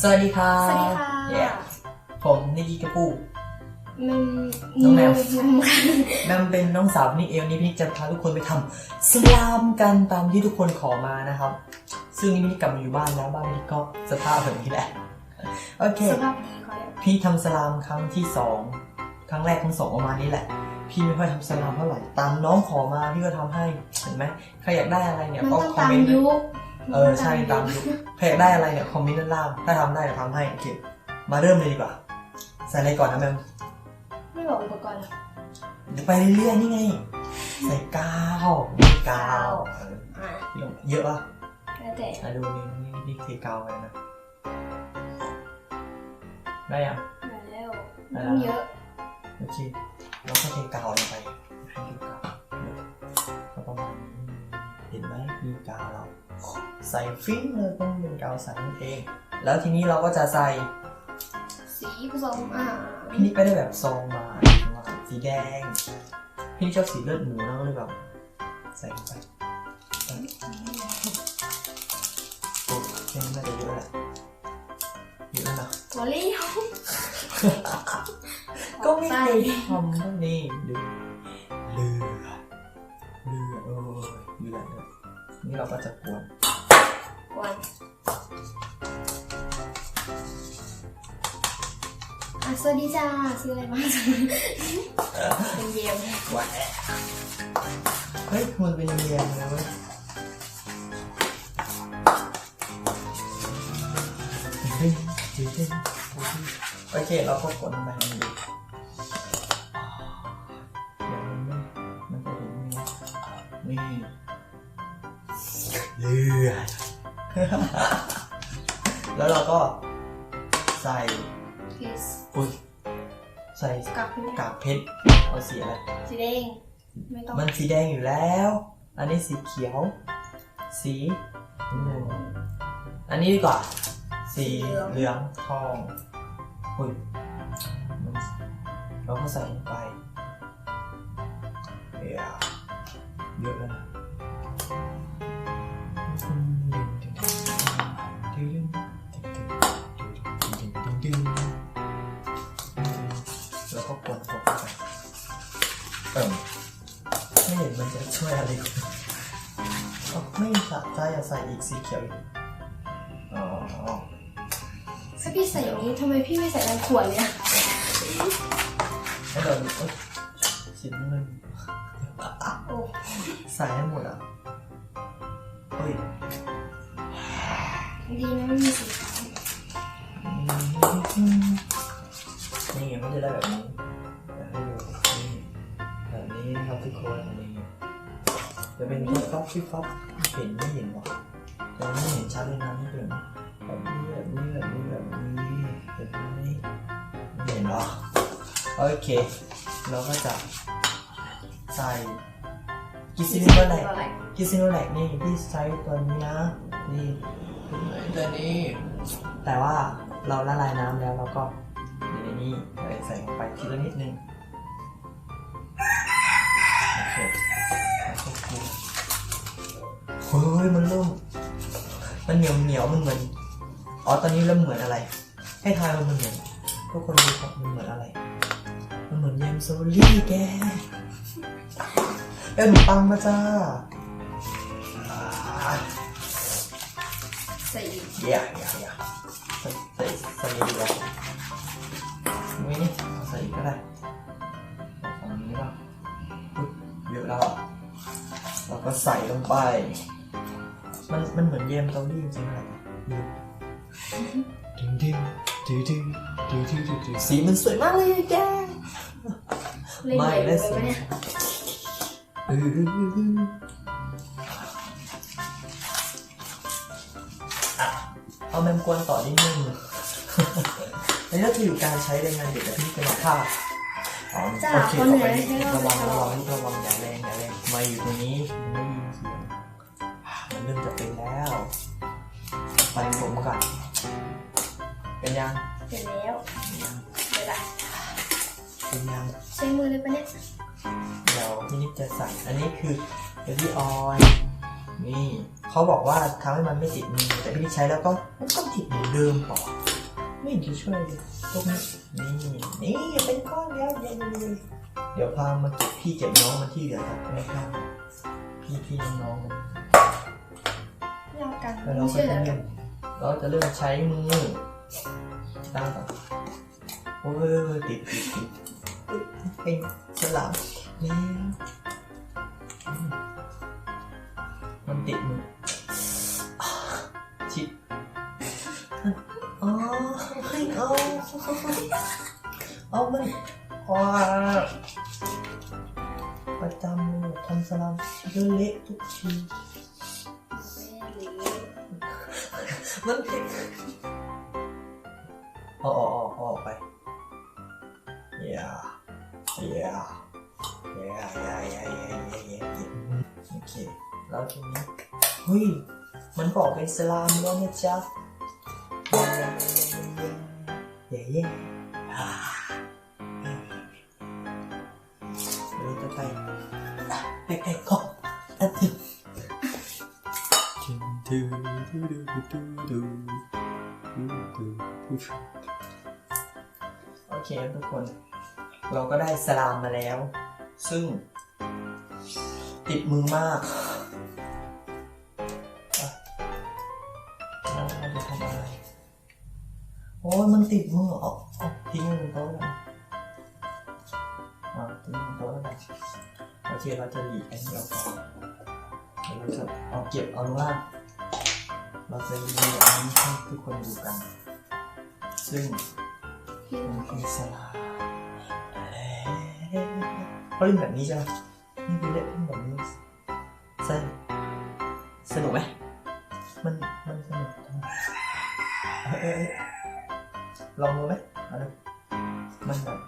สวัสดีครับสวัสดีค่ะ Yeah ผมนิกิกระปูมันน้องแมวมันค่ะแมมเป็นน้องสาวพี่นิกเอลนี่พี่นิกจะพาทุกคนไปทำสลามกันตามที่ทุกคนขอมานะครับ ซึ่งนี่พี่นิกกลับมาอยู่บ้านแล้วบ้านนี้ก็สภาพแบบนี้แหละ โอเค สภาพดีขอแล้วพี่ทำสลามครั้งที่สองครั้งแรกครั้งสองประมาณนี้แหละ พี่ไม่ค่อยทำสลามเท่าไหร่ตามน้องขอมาพี่ก็ทำให้เห็นไหมใครอยากได้อะไรเนี่ยมันก็ต้องคอมตามเมนต์ยุค เออใช่ตามยุคใครอยากได้อะไรเนี่ยคอมเมนต์ด้านล่างถ้าทำได้เดี๋ยวทำให้โอเคมาเริ่มเลยดีกว่า ใส่อะไรก่อนนะแมมไม่บอกอุปกรณ์หรอกเดี๋ยวไปเรื่อยๆนี่ไง ใส่กาวนี่กาวเอออ่าพี่ลงเยอะป่ะแล้วแต่อะดูนี่นี่นี่เทกาวไปนะ ได้ยัง มาแล้วอ่าต้องเยอะ โอเคแล้วก็เทกาวลงไปให้ดู ใส่ฟิ้งเลยต้องเป็นกาวใสนั่นเอง แล้วทีนี้เราก็จะใส่สีผสมอ่าพี่นิกไม่ได้แบบซองมาว่าสีแดง พี่นิกชอบสีเลือดหมูนะก็เลยแบบใส่ลงไปโอ้แค่นี้น่าจะเยอะแหละเยอะแล้วนะตัวเลี้ยวก็ไม่ใส่เคยทำก็นี่ดูเลือดเลือดโอ้ยเลือดเลยนี่เราก็จะกวน วันอะสวัสดีจ้าซื้ออะไรมาเป็นเยี่ยมแหวะเฮ้ยมันเป็นเรียงนะเว้ยโอเค เราก็กดลงไปให้มันดูเดี๋ยวมันไม่มันจะเห็นนี่นี่เลือด แล้วเราก็ใส่พีสอุ้ยใส่กับพี่กากเพชรเอาสีอะไรสีแดงไม่ต้องมันสีแดงอยู่แล้ว อันนี้สีเขียว สีน้ำเงินอันนี้ดีกว่า สีเหลืองทองอุ้ยมันเราก็ใส่ลงไปเอียเยอะแล้วนะ เข้าไปเติมไม่เห็นมันจะช่วยอะไรคุณอ๋อไม่สะใจอยากใส่อีกสีเขียวอีกอ๋อถ้าพี่ใส่อย่างนี้ทำไมพี่ไม่ใส่ในขวดเลยอะให้เราดูเอ้ยสีน้ำเงินโอ้ใส่ให้หมดอะเฮ้ยดีนะไม่มีสีขาวนี่มันจะได้แบบนี้แบบให้ดูนี่ แบบนี้ครับทุกคนนี่จะเป็นที่ฟับที่ฟับเห็นไม่เห็นหรอแต่ไม่เห็นชัดเลยนะนี่เป็นแบบนี้แบบนี้แบบนี้แบบนี้แบบนี้ไม่เห็นหรอโอเค เราก็จะใส่กิซิโนแลกอะไรกิซิโนแลกนี่พี่ใช้ตัวนี้นะนี่ตัวนี้ แต่ว่าเราละลายน้ำแล้วเราก็อยู่ในนี้เลยใส่ลงไปทีละนิดนึง ฮ้ยมันเริ่ม มันเหนียวเหนียวๆมันเหมือน อ๋อ ตอนนี้เริ่มเหมือนอะไร ให้ทายว่ามันเหมือนทุกคนดูครับมันเหมือนอะไร มันเหมือนแยมโซลี่แกเป็นขนมปังมาจ้าอ่าใส่อีกเย่เย่เย่ใส่ใส่ใส่ดีกว่าไม่นี่เอาใส่อีกก็ได้เอาฝั่งนี้บ้างอุ๊ยเยอะแล้วอะเราก็ใส่ลงไป มันมันเหมือนแยมเกาหลีจริงๆเลยดึงดึงดึงดึงดึงดึงดึงดึงสีมันสวยมากเลยแกเล่ไม่ได้ยสิไหมเนี่ยเออเอาแมมกวนต่อนิดนึงอันนี้ก็คือการใช้แรงงานเด็กแต่ที่เป็นผ้าอ๋อโอเคเหนืต่ออไประวังระวังระวังอย่าแรงอย่าแรงมาอยู่ตรงนี้ เริ่มจะเป็นแล้วไปผมก่อนเป็นยังเสร็จแล้วเป็นยังเดี๋ยวละเป็นยังใช้มือเลยปะเนี่ยเดี๋ยวพี่นิกจะใส่อันนี้คือเบบี้ออยนี่เขาบอกว่าทำให้มันไม่ติดมือแต่พี่นิกใช้แล้วก็มันก็ติดเหมือนเดิมต่อไม่เห็นจะช่วยเลยตรงนี้นี่นี่เป็นก้อนแล้วเดี๋ยวเดี๋ยวเดี๋ยวพามาเก็บพี่เก็บน้องมาที่เหลือครับไม่ข้างพี่พี่น้องๆ กันยากันแล้วเราก็เชื่อจะแล้วเริ่มเราจะเริ่มใช้มือตั้งก่อโอ้ยติดติดติดเป็นสลับแล้วมันติดมือชิดอ๋อให้เอาเอามันว้าประจำเลยทำสลับเละทุกที มันติดเอาออกออกออกไป yeah yeah yeah yeah yeah yeah yeah yeah โอเค แล้วทีนี้ เฮ้ย มันบอกเป็นสลามแล้วนะจ๊ะ yeah yeah yeah อ่ โอเคทุกคน เราก็ได้สลามมาแล้ว ซึ่ง ติดมือมากแล้วเราจะทำอะไร โอ้ยมันติดมือออกออกทิ้งไว้บนโต๊ะแล้วอ่าทิ้งบนโต๊ะแล้วกันโอเคเราจะหลีกอันนี้ออกก่อนเดี๋ยวเราจะเอาเก็บเอาลงล่าง เราจะรีวิวอันนี้ให้ทุกคนดูกัน ซึ่งมันคือสลาเขาเล่นแบบนี้ใช่ไหมนี่คือเล่นแบบนี้สนสนุกไหมมันมันสนุกลองดูไหมเอาดูมันแบบ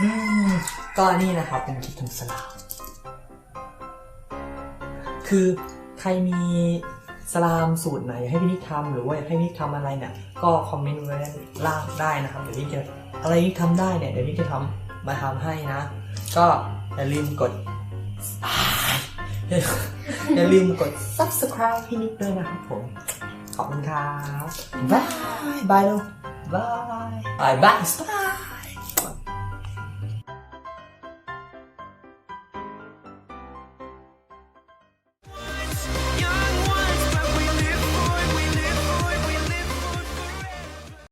อืมก็นี่นะครับเป็นคลิปทำสลามคือใครมีสลามสูตรไหนให้พี่นิกทำหรือว่าอยากให้พี่นิกทำอะไรเนี่ย ก็คอมเมนต์ไว้ด้านล่างได้นะครับ เดี๋ยวพี่จะอะไรที่ทำได้เนี่ยเดี๋ยวพี่จะทำมาทำให้นะ ก็อย่าลืมกด อย่าลืมกด subscribe พี่นิกด้วยนะครับผม ขอบคุณครับบายบายลูกบายบายบายบาย